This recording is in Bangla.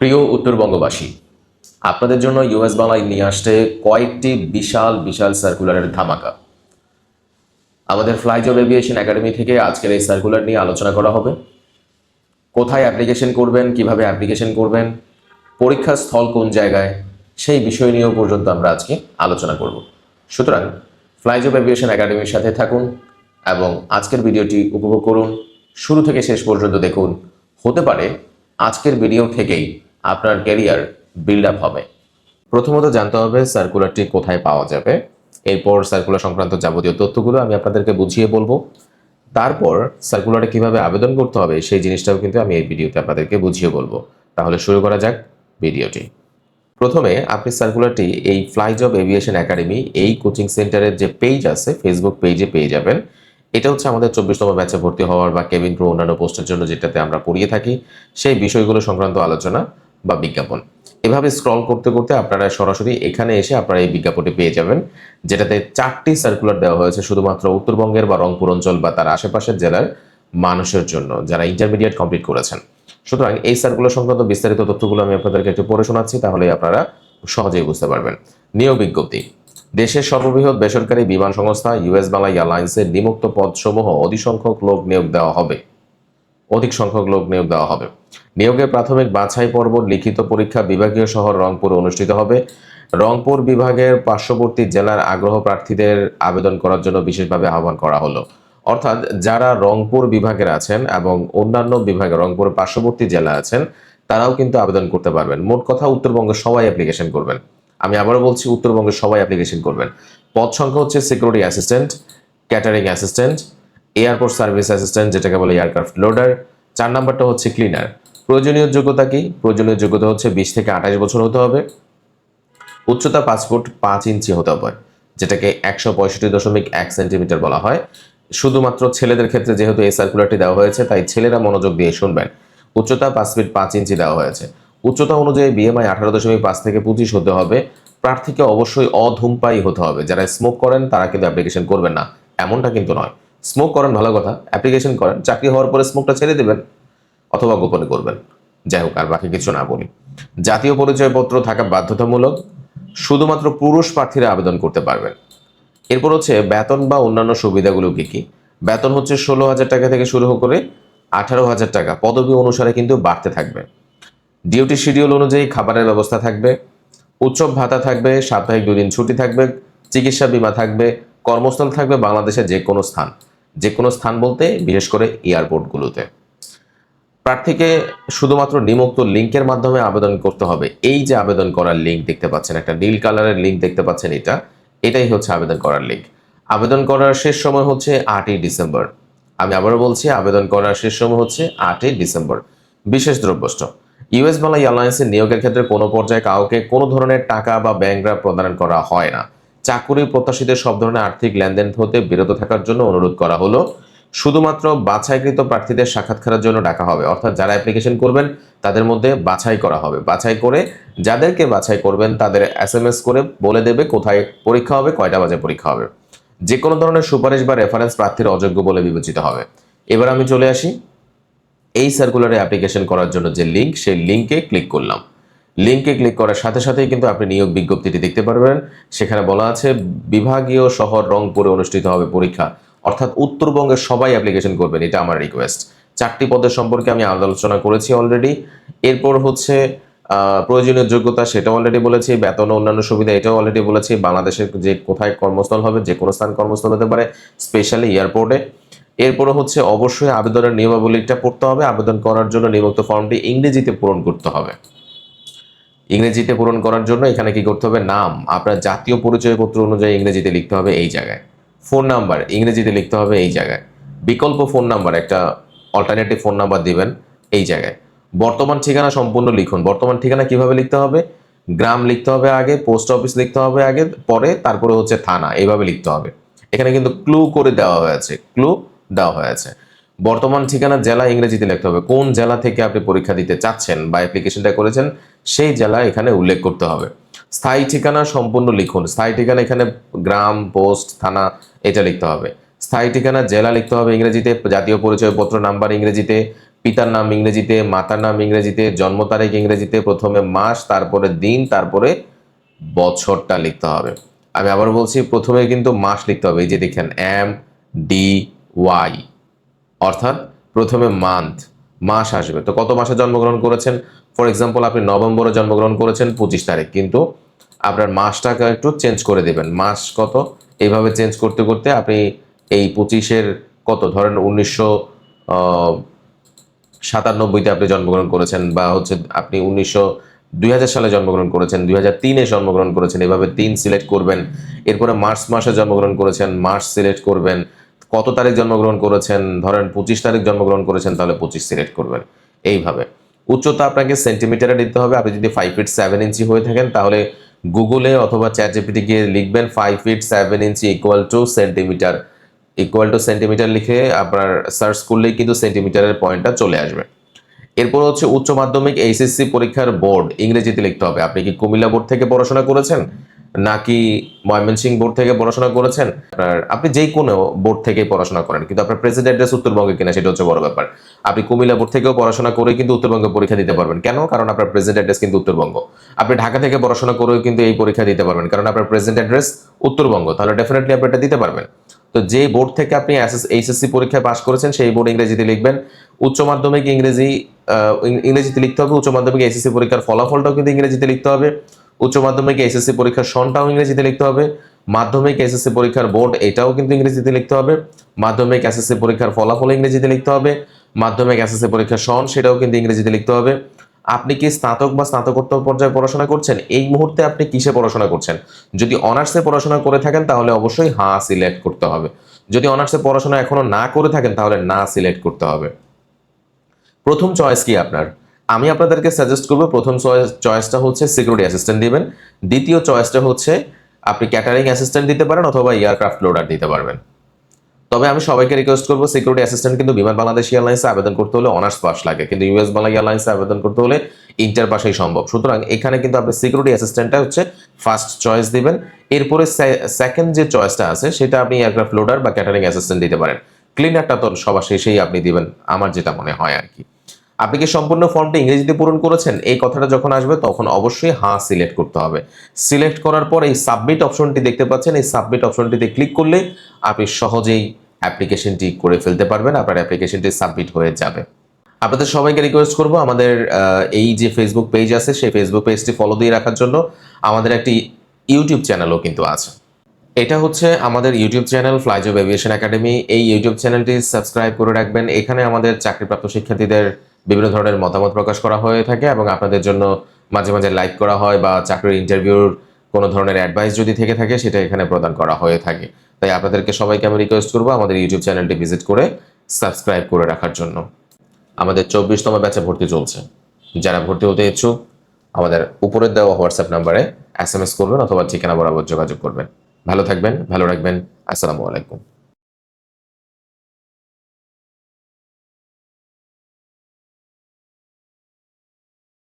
প্রিয় উত্তরবঙ্গবাসী, আপনাদের জন্য ইউএস বাংলায় নিয়ে আসছে কয়েকটি বিশাল বিশাল সার্কুলারের ধামাকা। আমাদের ফ্লাইজ অফ এভিয়েশন একাডেমি থেকে আজকের এই সার্কুলার নিয়ে আলোচনা করা হবে। কোথায় অ্যাপ্লিকেশন করবেন, কীভাবে অ্যাপ্লিকেশন করবেন, পরীক্ষার স্থল কোন জায়গায়, সেই বিষয় নিয়েও পর্যন্ত আমরা আজকে আলোচনা করব। সুতরাং ফ্লাইজ অফ এভিয়েশন একাডেমির সাথে থাকুন এবং আজকের ভিডিওটি উপভোগ করুন। শুরু থেকে শেষ পর্যন্ত দেখুন। হতে পারে আজকের ভিডিও থেকেই আপনার ক্যারিয়ার বিল্ড আপ হবে। প্রথমত জানতে হবে সার্কুলারটি কোথায় পাওয়া যাবে। এরপর সার্কুলার সংক্রান্ত যাবতীয় তথ্যগুলো আমি আপনাদেরকে বুঝিয়ে বলব। তারপর সার্কুলারে কীভাবে আবেদন করতে হবে সেই জিনিসটাও কিন্তু আমি এই ভিডিওতে আপনাদেরকে বুঝিয়ে বলব। তাহলে শুরু করা যাক ভিডিওটি প্রথমে আপনি সার্কুলারটি এই ফ্লাই জব এভিয়েশন একাডেমি এই কোচিং সেন্টারের যে পেজ আছে ফেসবুক পেজে পেয়ে যাবেন। এটা হচ্ছে আমাদের চব্বিশতম ব্যাচে ভর্তি হওয়ার বা কেবিন প্রো অন্যান্য পোস্টের জন্য যেটাতে আমরা পড়িয়ে থাকি। সেই বিষয়গুলো সংক্রান্ত আলোচনা। বা বিজ্ঞাপন। এভাবে স্ক্রল করতে করতে আপনারা সরাসরি এখানে এসে আপনারা এই বিজ্ঞাপনটি পেয়ে যাবেন, যেটাতে চারটি সার্কুলার দেওয়া হয়েছে শুধুমাত্র উত্তরবঙ্গের বা রংপুর অঞ্চল বা তার আশেপাশের জেলার মানুষের জন্য, যারা ইন্টারমিডিয়েট কমপ্লিট করেছেন। সুতরাং এই সার্কুলার সংক্রান্ত বিস্তারিত তথ্যগুলো আমি আপনাদেরকে একটু পড়ে শোনাচ্ছি তাহলে আপনারা সহজেই বুঝতে পারবেন। নিয়োগ বিজ্ঞপ্তি। দেশের সর্ববৃহৎ বেসরকারি বিমান সংস্থা ইউএস বাংলা এয়ারলাইন্সের নিমুক্ত পদসমূহ অধিক সংখ্যক লোক নিয়োগ দেওয়া হবে। অধিক সংখ্যক লোক নিয়োগ দেওয়া হবে। নিয়োগের প্রাথমিক বাছাই পর্ব লিখিত পরীক্ষা বিভাগীয় শহর রংপুর অনুষ্ঠিত হবে। রংপুর বিভাগের পার্শ্ববর্তী জেলার আগ্রহ প্রার্থীদের আবেদন করার জন্য বিশেষভাবে আহ্বান করা হলো। অর্থাৎ যারা রংপুর বিভাগের আছেন এবং অন্যান্য বিভাগে রংপুরের পার্শ্ববর্তী জেলা আছেন, তারাও কিন্তু আবেদন করতে পারবেন। মোট কথা উত্তরবঙ্গের সবাই অ্যাপ্লিকেশন করবেন। আমি আবারও বলছি উত্তরবঙ্গের সবাই অ্যাপ্লিকেশন করবেন। পদ সংখ্যা হচ্ছে security assistant catering assistant airport service assistant যেটাকে বলে এয়ারক্রাফট লোডার চার নাম্বারটা হচ্ছে ক্লিনার প্রয়োজনীয় যোগ্যতা কি? প্রয়োজনীয় যোগ্যতা হচ্ছে বিশ থেকে আঠাশ বছর হতে হবে। উচ্চতা পাঁচ ফুট পাঁচ ইঞ্চি হতে হবে, যেটাকে একশো পঁয়ষট্টি দশমিক এক সেন্টিমিটার বলা হয়। শুধুমাত্র ছেলেদের ক্ষেত্রে যেহেতু এই সার্কুলারটি দেওয়া হয়েছে, তাই ছেলেরা মনোযোগ দিয়ে শুনবেন। উচ্চতা পাঁচ ফিট পাঁচ ইঞ্চি দেওয়া হয়েছে। উচ্চতা অনুযায়ী বিএমআই আঠারো দশমিক পাঁচ থেকে পঁচিশ হতে হবে। প্রার্থীকে অবশ্যই অধূমপায়ী হতে হবে। যারা স্মোক করেন, তারা কিন্তু অ্যাপ্লিকেশন করবেন না। এমনটা কিন্তু নয়। স্মোক করেন, ভালো কথা। অ্যাপ্লিকেশন করেন, চাকরি হওয়ার পরে স্মোকটা ছেড়ে দেবেন। অথবা গোপনে করবেন। যাই হোক, আর বাকি কিছু না বলি। জাতীয় পরিচয়পত্র থাকা বাধ্যতামূলক, শুধুমাত্র পুরুষ প্রার্থীরা আবেদন করতে পারবেন। এরপর হচ্ছে বেতন বা অন্যান্য সুবিধাগুলো কি কি? বেতন হচ্ছে ষোলো হাজার টাকা থেকে শুরু করে আঠারো হাজার টাকা। পদবি অনুসারে কিন্তু বাড়তে থাকবে। ডিউটি শিডিউল অনুযায়ী খাবারের ব্যবস্থা থাকবে। উৎসব ভাতা থাকবে, সাপ্তাহিক দুই দিন ছুটি থাকবে, চিকিৎসা বীমা থাকবে, কর্মস্থল থাকবে বাংলাদেশের যে কোনো স্থান। যে কোনো স্থান বলতে, বিশেষ করে এয়ারপোর্টগুলোতে। প্রার্থীকে শুধুমাত্র নিমুক্ত লিঙ্কের মাধ্যমে আবেদন করতে হবে। এই যে আবেদন করার লিঙ্ক দেখতে পাচ্ছেন, একটা নীল কালারের লিঙ্ক দেখতে পাচ্ছেন এটা। এটাই হচ্ছে আবেদন করার লিঙ্ক আবেদন করার শেষ সময় হচ্ছে আটই ডিসেম্বর। আমি আবারও বলছি, আবেদন করার শেষ সময় হচ্ছে আটই ডিসেম্বর। বিশেষ দ্রব্যষ্ট ইউএস বাংলা এয়ারলাইন্সের নিয়োগের ক্ষেত্রে কোনো পর্যায়ে কাউকে কোনো ধরনের টাকা বা ব্যাংক ড্রাফট প্রদান করা হয় না। চাকুরি প্রত্যাশীদের সব ধরনের আর্থিক লেনদেন হতে বিরত থাকার জন্য অনুরোধ করা হলো। শুধুমাত্র বাছাইকৃত প্রার্থীদের সাক্ষাৎকারের জন্য ডাকা হবে। অর্থাৎ যারা অ্যাপ্লিকেশন করবেন, তাদের মধ্যে বাছাই করা হবে। বাছাই করে যাদেরকে বাছাই করবেন, তাদের এস এম এস করে বলে দেবে কোথায় পরীক্ষা হবে, কয়টা বাজে পরীক্ষা হবে। যে কোনো ধরনের সুপারিশ বা রেফারেন্স প্রার্থীর অযোগ্য বলে বিবেচিত হবে। এবার আমি চলে আসি এই সার্কুলারে অ্যাপ্লিকেশন করার জন্য যে লিঙ্ক সেই লিঙ্কে ক্লিক করলাম। লিঙ্কে ক্লিক করার সাথে সাথেই কিন্তু আপনি নিয়োগ বিজ্ঞপ্তিটি দেখতে পারবেন। সেখানে বলা আছে, বিভাগীয় শহর রংপুরে অনুষ্ঠিত হবে পরীক্ষা। অর্থাৎ উত্তরবঙ্গের সবাই অ্যাপ্লিকেশন করবেন, এটা আমার রিকোয়েস্ট চারটি পদের সম্পর্কে আমি আলোচনা করেছি অলরেডি এরপর হচ্ছে প্রয়োজনীয় যোগ্যতা সেটা অলরেডি বলেছি, বেতন অন্যান্য সুবিধা, এটাও অলরেডি বলেছি। বাংলাদেশের যে কোথায় কর্মস্থল হবে, যে কোনো স্থান কর্মস্থল হতে পারে স্পেশালি এয়ারপোর্টে এরপরে হচ্ছে, অবশ্যই আবেদনের নিয়মাবলীটা পড়তে হবে। আবেদন করার জন্য নিযুক্ত ফর্মটি ইংরেজিতে পূরণ করতে হবে। ইংরেজিতে পূরণ করার জন্য এখানে কি করতে হবে? নাম। আপনার জাতীয় পরিচয়পত্র অনুযায়ী ইংরেজিতে লিখতে হবে এই জায়গায়। ফোন নাম্বার, ইংরেজিতে লিখতে হবে এই জায়গায়। বিকল্প ফোন নাম্বার, একটা অল্টারনেটিভ ফোন নাম্বার দিবেন এই জায়গায়। বর্তমান ঠিকানা সম্পূর্ণ লিখুন। বর্তমান ঠিকানা কীভাবে লিখতে হবে? গ্রাম লিখতে হবে আগে, পোস্ট অফিস লিখতে হবে আগে, পরে তারপরে হচ্ছে থানা, এইভাবে লিখতে হবে। এখানে কিন্তু ক্লু করে দেওয়া হয়েছে, ক্লু দেওয়া হয়েছে। বর্তমান ঠিকানা জেলা ইংরেজিতে লিখতে হবে। কোন জেলা থেকে আপনি পরীক্ষা দিতে চাচ্ছেন বা অ্যাপ্লিকেশনটা করেছেন, সেই জেলা এখানে উল্লেখ করতে হবে। স্থায়ী ঠিকানা সম্পূর্ণ লিখুন। স্থায়ী ঠিকানা এখানে গ্রাম, পোস্ট, থানা, এটা লিখতে হবে। স্থায়ী ঠিকানা জেলা লিখতে হবে ইংরেজিতে, জাতীয় পরিচয়পত্র, নাম্বার ইংরেজিতে, পিতার নাম ইংরেজিতে, মাতার নাম ইংরেজিতে, জন্ম তারিখ ইংরেজিতে, প্রথমে মাস, তারপরে দিন, তারপরে বছরটা লিখতে হবে। আমি আবার বলছি, প্রথমে কিন্তু মাস লিখতে হবে। এই যে দেখেন, এম, ডি, ওয়াই। অর্থাৎ প্রথমে মান্থ, মাস আসবে। তো কত মাসে জন্মগ্রহণ করেছেন? ফর এক্সাম্পল আপনি নভেম্বরে জন্মগ্রহণ করেছেন পঁচিশ তারিখ, কিন্তু আপনার মাসটাকে একটু চেঞ্জ করে দেবেন। মাস কত? এইভাবে চেঞ্জ করতে করতে আপনি এই পঁচিশের কত? ধরেন উনিশশো সাতানব্বইতে আপনি জন্মগ্রহণ করেছেন বা হচ্ছে আপনি উনিশশো, দুই সালে জন্মগ্রহণ করেছেন, দুই হাজার তিনে জন্মগ্রহণ করেছেন, এভাবে তিন সিলেক্ট করবেন। এরপরে মার্চ মাসে জন্মগ্রহণ করেছেন মার্চ সিলেক্ট করবেন। কত তারিখ জন্মগ্রহণ করেছেন? ধরেন পঁচিশ তারিখ জন্মগ্রহণ করেছেন, তাহলে পঁচিশ সিলেক্ট করবেন। এইভাবে। উচ্চতা আপনাকে সেন্টিমিটারে নিতে হবে। আপনি যদি ফাইভ ফিট সেভেন ইঞ্চি হয়ে থাকেন, তাহলে গুগলে অথবা চ্যাট জিপিটি গিয়ে লিখবেন five feet seven inch equal to centimetre equal to centimetre লিখে আপনার সার্চ করলেই কিন্তু সেন্টিমিটারের পয়েন্টটা চলে আসবে। এরপর হচ্ছে উচ্চ মাধ্যমিক এইচএসসি পরীক্ষার বোর্ড ইংরেজিতে লিখতে হবে। আপনি কি কুমিল্লা বোর্ড থেকে পড়াশোনা করেছেন? নাকি ময়মনসিংহ বোর্ড থেকে পড়াশোনা করেছেন? আপনি যেই কোনো বোর্ড থেকে পড়াশোনা করেন, কিন্তু আপনার প্রেসিডেন্ট অ্যাড্রেস উত্তরবঙ্গে কিনা সেটা হচ্ছে বড় ব্যাপার। আপনি কুমিল্লা বোর্ড থেকেও পড়াশোনা করে কিন্তু উত্তরবঙ্গে পরীক্ষা দিতে পারবেন। কেন? কারণ আপনার প্রেসিডেন্ট অ্যাড্রেস কিন্তু উত্তরবঙ্গ। আপনি ঢাকা থেকে পড়াশোনা করেও কিন্তু এই পরীক্ষা দিতে পারবেন, কারণ আপনার প্রেসিডেন্ট অ্যাড্রেস উত্তরবঙ্গ, তাহলে ডেফিনেটলি আপনি এটা দিতে পারবেন। তো যে বোর্ড থেকে আপনি এইচএসসি পরীক্ষায় পাশ করেছেন, সেই বোর্ড ইংরেজিতে লিখবেন। উচ্চ মাধ্যমিক ইংরেজি ইংরেজিতে লিখতে হবে, উচ্চ মাধ্যমিক এইচএসসি পরীক্ষার ফলাফলটাও কিন্তু ইংরেজিতে লিখতে হবে। উচ্চ মাধ্যমিক এইচএসসি পরীক্ষার সনটাও ইংরেজিতে লিখতে হবে। মাধ্যমিক এসএসসি পরীক্ষার বোর্ড এটাও কিন্তু ইংরেজিতে লিখতে হবে। মাধ্যমিক এসএসসি পরীক্ষার ফলাফল ইংরেজিতে লিখতে হবে। মাধ্যমিক এসএসসি পরীক্ষার সন সেটাও কিন্তু ইংরেজিতে লিখতে হবে। আপনি কি স্নাতক বা স্নাতকোত্তর পর্যায়ে পড়াশোনা করছেন? এই মুহূর্তে আপনি কিসে পড়াশোনা করছেন? যদি অনার্সে পড়াশোনা করে থাকেন, তাহলে অবশ্যই হ্যাঁ সিলেক্ট করতে হবে। যদি অনার্সে পড়াশোনা এখনও না করে থাকেন, তাহলে না সিলেক্ট করতে হবে। প্রথম চয়েস কি আপনার? আমি আপনাদেরকে সাজেস্ট করব, প্রথম চয়েসটা হচ্ছে সিকিউরিটি অ্যাসিস্ট্যান্ট দিবেন। দ্বিতীয় চয়েসটা হচ্ছে আপনি ক্যাটারিং অ্যাসিস্ট্যান্ট দিতে পারেন অথবা এয়ারক্রাফট লোডার দিতে পারবেন। তবে আমি সবাইকে রিকোয়েস্ট করব সিকিউরিটি অ্যাসিস্ট্যান্ট কিন্তু বিমান বাংলাদেশ এয়ারলাইন্সে আবেদন করতে হলে অনার্স পাস লাগে। কিন্তু ইউএস বাংলা এয়ারলাইন্সে আবেদন করতে হলে ইন্টার পাসেই সম্ভব। সুতরাং এখানে কিন্তু আপনি সিকিউরিটি অ্যাসিস্ট্যান্টটা হচ্ছে ফার্স্ট চয়েস দিবেন। এরপরে সেকেন্ড যে চয়েসটা আছে, সেটা আপনি এয়ারক্রাফট লোডার বা ক্যাটারিং অ্যাসিস্ট্যান্ট দিতে পারেন। ক্লিনারটা তো সবার শেষেই আপনি দিবেন, আমার যেটা মনে হয় আর কি। আপনি কি সম্পূর্ণ ফর্মটি ইংরেজিতে পূরণ করেছেন? এই কথাটা যখন আসবে, তখন অবশ্যই হ্যাঁ সিলেক্ট করতে হবে। সিলেক্ট করার পর এই সাবমিট অপশনটি দেখতে পাচ্ছেন। এই সাবমিট অপশনটিতে ক্লিক করলে আপনি সহজেই অ্যাপ্লিকেশনটি করে ফেলতে পারবেন। আপনার অ্যাপ্লিকেশনটি সাবমিট হয়ে যাবে। আপনাদের সবাইকে রিকোয়েস্ট করব আমাদের এই যে ফেসবুক পেজ আছে, সেই ফেসবুক পেজটি ফলো দিয়ে রাখার জন্য আমাদের একটি ইউটিউব চ্যানেলও কিন্তু আছে। এটা হচ্ছে আমাদের YouTube channel fly job aviation academy এই ইউটিউব চ্যানেলটি সাবস্ক্রাইব করে রাখবেন। এখানে আমাদের চাকরিপ্রাপ্ত শিক্ষার্থীদের বিভিন্ন ধরনের মতামত প্রকাশ করা হয়ে থাকে এবং আপনাদের জন্য মাঝে মাঝে লাইক করা হয় বা চাকরির ইন্টারভিউর কোনো ধরনের অ্যাডভাইস যদি থেকে থাকে, সেটা এখানে প্রদান করা হয়ে থাকে। তাই আপনাদেরকে সবাইকে আমি রিকোয়েস্ট করব আমাদের ইউটিউব চ্যানেলটি ভিজিট করে সাবস্ক্রাইব করে রাখার জন্য। আমাদের চব্বিশতম ব্যাচে ভর্তি চলছে। যারা ভর্তি হতে ইচ্ছুক, আমাদের উপরের দেওয়া হোয়াটসঅ্যাপ নাম্বারে এস এম এস করবেন অথবা ঠিকানা বরাবর যোগাযোগ করবেন। ভালো থাকবেন, ভালো রাখবেন। আসসালামু আলাইকুম।